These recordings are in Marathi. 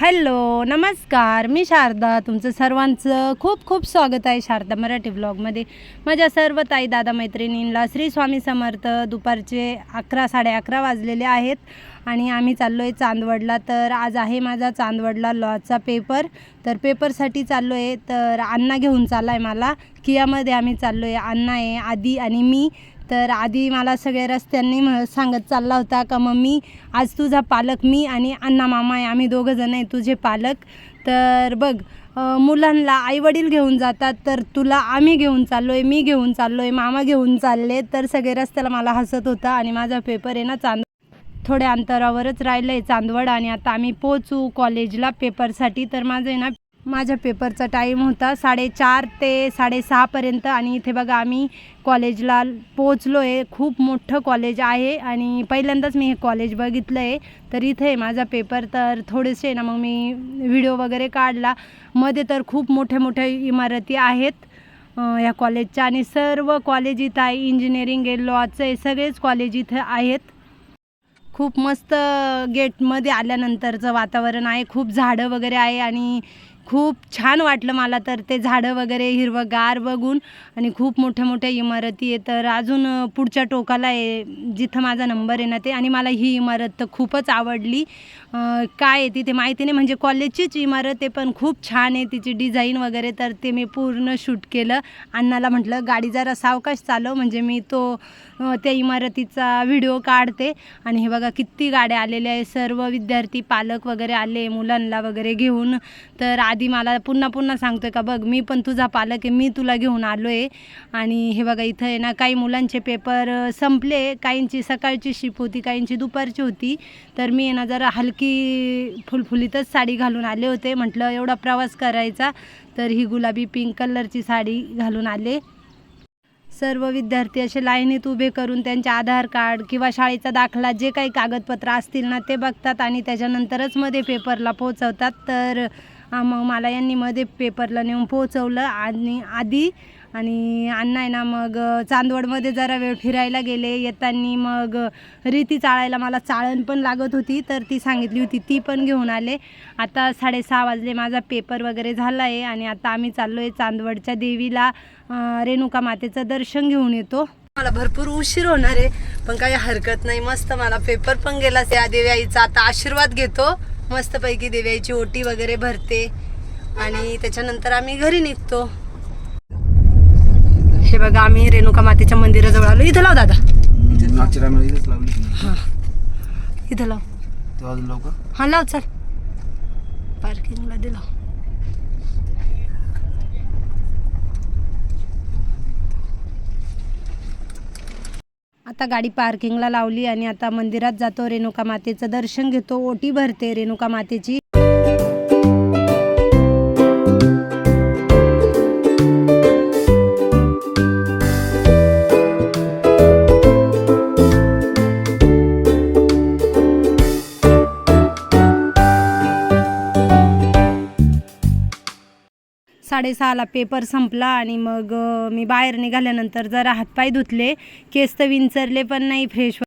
हॅलो नमस्कार. मी शारदा. तुमचं सर्वांचं खूप खूप स्वागत आहे शारदा मराठी ब्लॉगमध्ये. माझ्या सर्व ताई दादा मैत्रिणींना श्री स्वामी समर्थ दुपारचे अकरा साडे अकरा वाजलेले आहेत. आणि आम्ही चाललो आहे चांदवडला. तर आज आहे माझा चांदवडला लॉचा पेपर. तर पेपरसाठी चाललो आहे तर अण्णा घेऊन चालला आहे मला. कियामध्ये आम्ही चाललो आहे अण्णा आहे आदी आणि मी. तर आधी मला सगळ्या रस्त्यांनी सांगत चालला होता का मम्मी आज तुझा पालक मी आणि अण्णा मामा आहे. आम्ही दोघंजण आहे तुझे पालक. तर बघ मुलांना आईवडील घेऊन जातात. तर तुला आम्ही घेऊन चाललो आहे मी घेऊन चाललो आहे मामा घेऊन चालले. तर सगळे रस्त्याला मला हसत होता आणि माझा पेपर आहे ना चांद थोड्या अंतरावरच राहिलं आहे चांदवड आणि आता आम्ही पोचू कॉलेजला पेपरसाठी. तर माझं आहे ना माझ्या पेपरचा टाईम होता साडेचार ते साडेसहापर्यंत आणि इथे बघा आम्ही कॉलेजला पोचलो आहे खूप मोठं कॉलेज आहे आणि पहिल्यांदाच मी हे कॉलेज बघितलं आहे तर इथे आहे माझा पेपर तर थोडेसे ना मग मी व्हिडिओ वगैरे काढला. मध्ये तर खूप मोठ्या मोठ्या इमारती आहेत ह्या या कॉलेजच्या आणि सर्व कॉलेज इथं आहे. इंजिनिअरिंग आहे लॉचं आहे सगळेच कॉलेज इथं आहेत. खूप मस्त गेटमध्ये आल्यानंतरचं वातावरण आहे. खूप झाडं वगैरे आहे आणि खूप छान वाटलं मला तर ते झाडं वगैरे हिरवंगार बघून आणि खूप मोठ्या मोठ्या इमारती आहे. तर अजून पुढच्या टोकाला आहे जिथं माझा नंबर आहे ना ते. आणि मला ही इमारत तर खूपच आवडली. काय आहे तिथे माहिती नाही. म्हणजे कॉलेजचीच इमारत आहे पण खूप छान आहे तिची डिझाईन वगैरे. तर ते मी पूर्ण शूट केलं. अण्णाला म्हटलं गाडी जरा सावकाश चालव. म्हणजे मी तो त्या इमारतीचा व्हिडिओ काढते. आणि हे बघा किती गाड्या आलेल्या आहे सर्व विद्यार्थी पालक वगैरे आले मुलांना वगैरे घेऊन. तर आधी मला पुन्हा पुन्हा सांगतोय का बघ मी पण तुझा पालक आहे मी तुला घेऊन आलो आहे आणि हे बघा इथं आहे ना काही मुलांचे पेपर संपले. काहींची सकाळची शिप होती काहींची दुपारची होती. तर मी आहे ना जरा हलकी फुलफुलीतच साडी घालून आले होते. म्हटलं एवढा प्रवास करायचा. तर ही गुलाबी पिंक कलरची साडी घालून आले. सर्व विद्यार्थी असे लाईनीत उभे करून त्यांचे आधार कार्ड किंवा शाळेचा दाखला जे काही कागदपत्र असतील ना ते बघतात आणि त्याच्यानंतरच मध्ये पेपरला पोचवतात तर मग मला यांनी मध्ये पेपरला नेऊन पोचवलं आणि आधी आणि अण्णा आहे ना मग चांदवडमध्ये जरा वेळ फिरायला गेले. येताना मग रेती रीती चाळायला मला चाळण पण लागत होती तर ती सांगितली होती ती पण घेऊन आले. आता साडेसहा वाजले माझा पेपर वगैरे झाला आहे आणि आता आम्ही चाललो आहे चांदवडच्या देवीला रेणुका मातेचं दर्शन घेऊन येतो. मला भरपूर उशीर होणार आहे पण काही हरकत नाही मस्त मला पेपर पण गेला. त्या देवी आईचा आता आशीर्वाद घेतो. मस्तपैकी देवी आईची ओटी वगैरे भरते आणि त्याच्यानंतर आम्ही घरी निघतो. हे बघा आम्ही रेणुका मातेच्या मंदिराजवळ आलो. इथं लाव दादा. हां. इथं लाव. हां लाव चल. पार्किंगला दे लाव. आता गाडी पार्किंगला लावली आणि आता मंदिरात जातो. रेणुका मातेचं दर्शन घेतो. ओटी भरते रेणुका मातेची. साडेसहाला पेपर संपला आणि मग मी बाहेर निघाल्यानंतर जरा हातपाय धुतले केस तर विंचरले पण नाही फ्रेश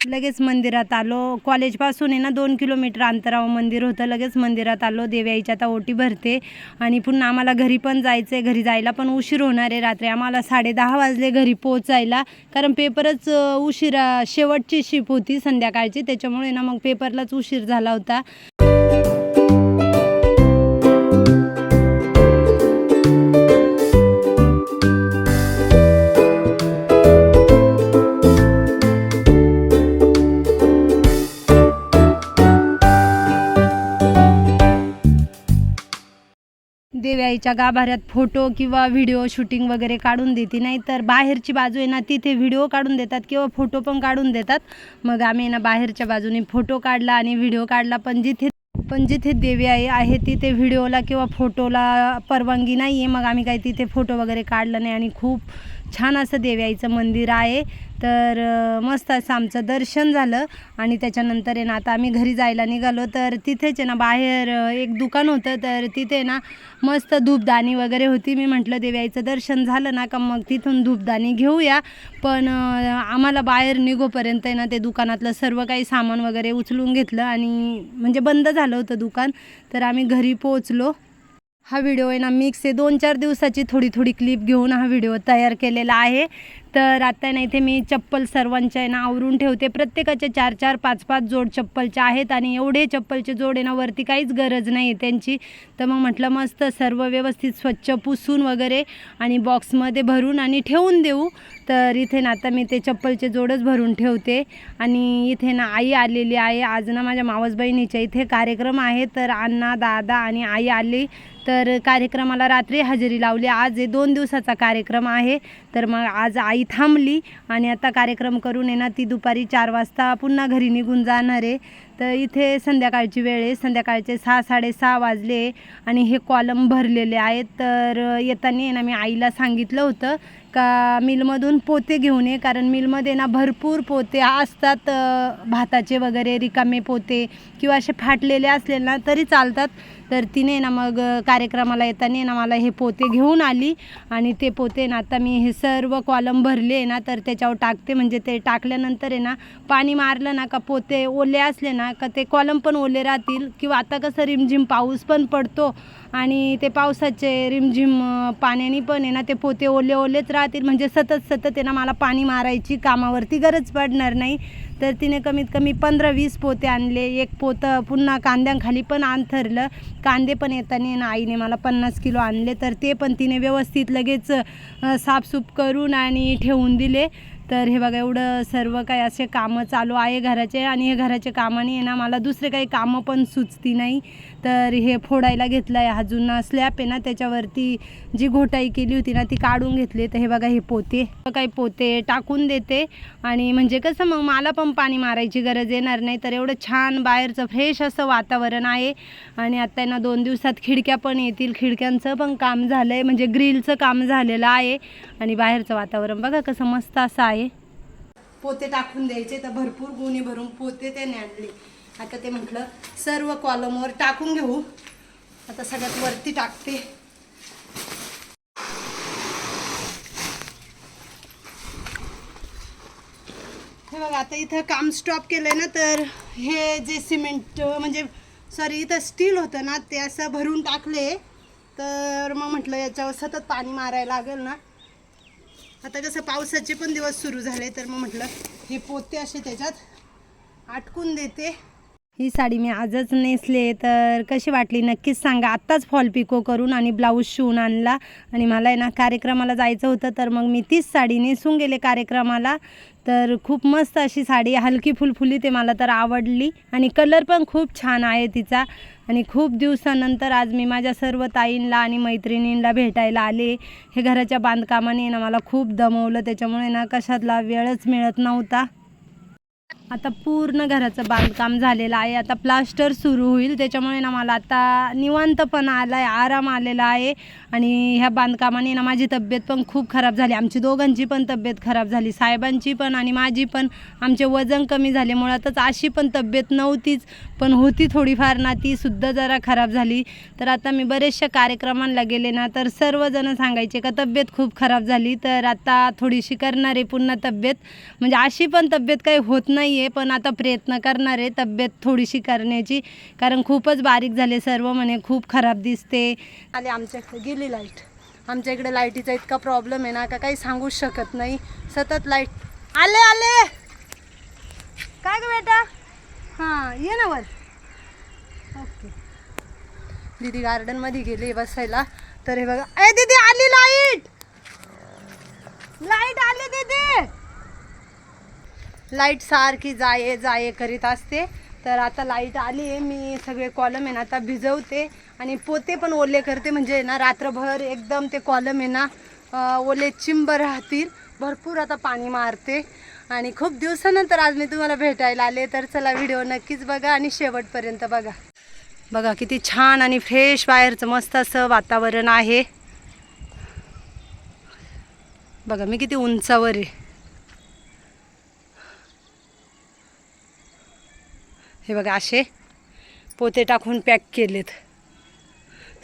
लगेच मंदिरात आलो. कॉलेजपासून आहे ना दोन किलोमीटर अंतरावर मंदिर होतं. लगेच मंदिरात आलो. देव्याईच्या आता ओटी भरते आणि पुन्हा आम्हाला घरी पण जायचं आहे घरी जायला पण उशीर होणार आहे रात्री. आम्हाला साडे दहा वाजले घरी पोचायला कारण पेपरच उशीरा उशिरा शेवटची शिप होती संध्याकाळची. त्याच्यामुळे ना मग पेपरलाच उशीर झाला होता. तिच्या गाभाऱ्यात फोटो किंवा व्हिडिओ शूटिंग वगैरे काढून देते. नाही तर बाहेरची बाजू आहे ना तिथे व्हिडिओ काढून देतात किंवा फोटो पण काढून देतात. मग आम्ही ना बाहेरच्या बाजूने फोटो काढला आणि व्हिडिओ काढला. पण जिथे पण जिथे देवी आई आहे तिथे व्हिडिओला किंवा फोटोला परवानगी नाही आहे मग आम्ही काही तिथे फोटो वगैरे काढलं नाही आणि खूप छान असं देव्याईचं मंदिर आहे. तर मस्त असं आमचं दर्शन झालं आणि त्याच्यानंतर आहे ना आता आम्ही घरी जायला निघालो. तर तिथेच आहे ना बाहेर एक दुकान होतं. तर तिथे ना मस्त धूपदाणी वगैरे होती. मी म्हटलं देव्याईचं दर्शन झालं ना का मग तिथून धूपदाणी घेऊया. पण आम्हाला बाहेर निघोपर्यंत आहे ना ते दुकानातलं सर्व काही सामान वगैरे उचलून घेतलं आणि म्हणजे बंद झालं होतं दुकान. तर आम्ही घरी पोचलो हा व्हिडिओ आहे ना मिक्स आहे. दोन चार दिवसाची थोडी थोडी क्लिप घेऊन हा व्हिडिओ तयार केलेला आहे. तर आता ना इथे मी चप्पल सर्वांच्या आहे ना आवरून ठेवते. प्रत्येकाचे चार चार पाच पाच जोड चप्पलचे आहेत आणि एवढे चप्पलचे जोड आहे ना वरती काहीच गरज नाही आहे त्यांची. तर मग म्हटलं मस्त सर्व व्यवस्थित स्वच्छ पुसून वगैरे आणि बॉक्समध्ये भरून आणि ठेवून देऊ. तर इथे ना आता मी ते चप्पलचे जोडच भरून ठेवते. आणि इथे ना आई आलेली आहे. आज ना माझ्या मावस बहिणीच्या इथे कार्यक्रम आहे. तर अण्णा दादा आणि आई आली. तर कार्यक्रमाला रात्री हजेरी लावली. आज हे दोन दिवसाचा कार्यक्रम आहे. तर मग आज आई थांबली आणि आता कार्यक्रम करून आहे ना ती दुपारी चार वाजता पुन्हा घरी निघून जाणार आहे. तर इथे संध्याकाळची वेळ आहे. संध्याकाळचे सहा साडेसहा वाजले आणि हे कॉलम भरलेले आहेत. तर येताना ना मी आईला सांगितलं होतं का मिलमधून पोते घेऊन ये. कारण मिलमध्ये ना भरपूर पोते असतात. भाताचे वगैरे रिकामे पोते किंवा असे फाटलेले असले ना तरी चालतात. तर तिने ना मग कार्यक्रमाला येताना ना मला हे पोते घेऊन आली आणि ते पोते ना आता मी हे सर्व कॉलम भरले ना तर त्याच्यावर टाकते. म्हणजे ते टाकल्यानंतर आहे ना पाणी मारलं ना का पोते ओले असले ना का ते कॉलम पण ओले राहतील. किंवा आता कसं रिमझिम पाऊस पण पडतो आणि ते पावसाचे रिमझिम पाण्याने पण आहे ना ते पोते ओले ओलेच राहतील. म्हणजे सतत सतत आहे ना मला पाणी मारायची कामावरती गरज पडणार नाही. तर तिने कमीत कमी पंधरा वीस पोते आणले. एक पोतं पुन्हा कांद्यांखाली पण अंथरलं कांदे पण येताना ना आईने मला पन्नास किलो आणले. तर ते पण तिने व्यवस्थित लगेच साफसूप साफसूफ करून आणि ठेवून दिले. तर हे बघा एवढं सर्व काही असे कामं चालू आहे घराचे. आणि हे घराचे कामाने आहे ना मला दुसरे काही कामं पण सुचती नाही. तर हे फोडायला घेतलं आहे हा जुना स्लॅब आहे ना त्याच्यावरती जी घोटाई केली होती ना ती काढून घेतली. तर हे बघा हे पोते. काही पोते टाकून देते. आणि म्हणजे कसं मग मला पण पाणी मारायची गरज येणार नाही. तर एवढं छान बाहेरचं फ्रेश असं वातावरण आहे. आणि आता ना दोन दिवसात खिडक्या पण येतील. खिडक्यांचं पण काम झालं आहे म्हणजे ग्रिलचं काम झालेलं आहे. आणि बाहेरचं वातावरण बघा कसं मस्त असं आहे. पोते टाकून द्यायचे. तर भरपूर गुन्हे भरून पोते त्याने आणले. आता ते म्हटलं सर्व कॉलमवर टाकून घेऊ. आता सगळ्यात वरती टाकते. हे बघा आता इथं काम स्टॉप केलंय ना तर हे जे सिमेंट म्हणजे सॉरी इथं स्टील होतं ना ते असं भरून टाकले. तर मग म्हटलं याच्यावर सतत पाणी मारायला लागेल ना. आता कसं पावसाचे पण दिवस सुरू झाले तर मग म्हटलं हे पोते असे त्याच्यात आटकून देते. ही साडी मी आजच नेसले तर कशी वाटली? नक्कीच सांगा. आत्ताच फॉल पिको करून आणि ब्लाऊज शिवून आणला. आणि मला आहे ना कार्यक्रमाला जायचं होतं तर मग मी तीच साडी नेसून गेले कार्यक्रमाला. तर खूप मस्त अशी साडी हलकी फुलफुली ते मला तर आवडली. आणि कलर पण खूप छान आहे तिचा. आणि खूप दिवसानंतर आज मी माझ्या सर्व ताईंना आणि मैत्रिणींना भेटायला आले. हे घराच्या बांधकामाने ना मला खूप दमवलं. त्याच्यामुळे ना कशातला वेळच मिळत नव्हता. आता पूर्ण घराचं बांधकाम झालेलं आहे. आता प्लास्टर सुरू होईल. त्याच्यामुळे ना मला आता निवांतपणा आला आहे आराम आलेला आहे. आणि ह्या बांधकामाने ना माझी तब्येत पण खूप खराब झाली. आमची दोघांची पण तब्येत खराब झाली. साहेबांची पण आणि माझी पण. आमचे वजन कमी झाले. मुळातच अशी पण तब्येत नव्हतीच पण होती थोडीफार ना तीसुद्धा जरा खराब झाली. तर आता मी बरेचशा कार्यक्रमांना गेले ना तर सर्वजण सांगायचे का तब्येत खूप खराब झाली तर आता थोडीशी करणार आहे पुन्हा तब्येत. म्हणजे अशी पण तब्येत काही होत नाही आहे पण आता प्रयत्न करणार आहे तब्येत थोडीशी करण्याची. कारण खूपच बारीक झाले सर्व म्हणे खूप खराब दिसते. आले आमच्याकडे गेली लाइट. आमच्या इकडे लाईटीचा इतका प्रॉब्लेम आहे ना का काही सांगूच शकत नाही. सतत लाइट. आले आले! काय ग बेटा? हां ये ना वर. ओके. दीदी गार्डनमध्ये गेली बसायला. तर हे बघा. ए दीदी आली लाइट! लाइट आली दीदी! लाइट सारखी जाये जाये करीत असते. तर आता लाइट आली आहे मी सगळे कॉलम आहे ना आता भिजवते आणि पोते पण ओले करते. म्हणजे ना रात्रभर एकदम ते कॉलम आहे ना ओले चिंब राहतील. भरपूर आता पाणी मारते. आणि खूप दिवसानंतर आज मी तुम्हाला भेटायला आले. तर चला व्हिडिओ नक्कीच बघा आणि शेवटपर्यंत बघा. बघा किती छान आणि फ्रेश बाहेरचं मस्त असं वातावरण आहे. बघा मी किती उंचावर आहे. हे बघा असे पोते टाकून पॅक केलेत.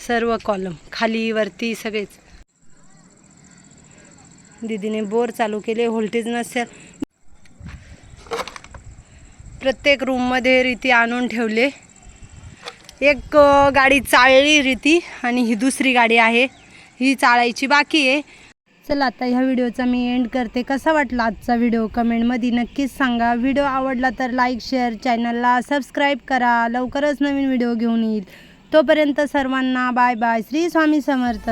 सर्व कॉलम खाली वरती सगळेच. दीदीने बोर चालू केले व्होल्टेज नसेल. प्रत्येक रूममध्ये रीती आणून ठेवले. एक गाडी चाळली रीती आणि ही दुसरी गाडी आहे. ही चाळायची बाकी आहे. चला आता ह्या व्हिडिओचा मी एंड करते. कसा वाटला आजचा व्हिडिओ? कमेंटमध्ये नक्कीच सांगा. व्हिडिओ आवडला तर लाईक शेअर चॅनलला सबस्क्राईब करा. लवकरच नवीन व्हिडिओ घेऊन येईल. तोपर्यंत सर्वांना बाय बाय श्री स्वामी समर्थ.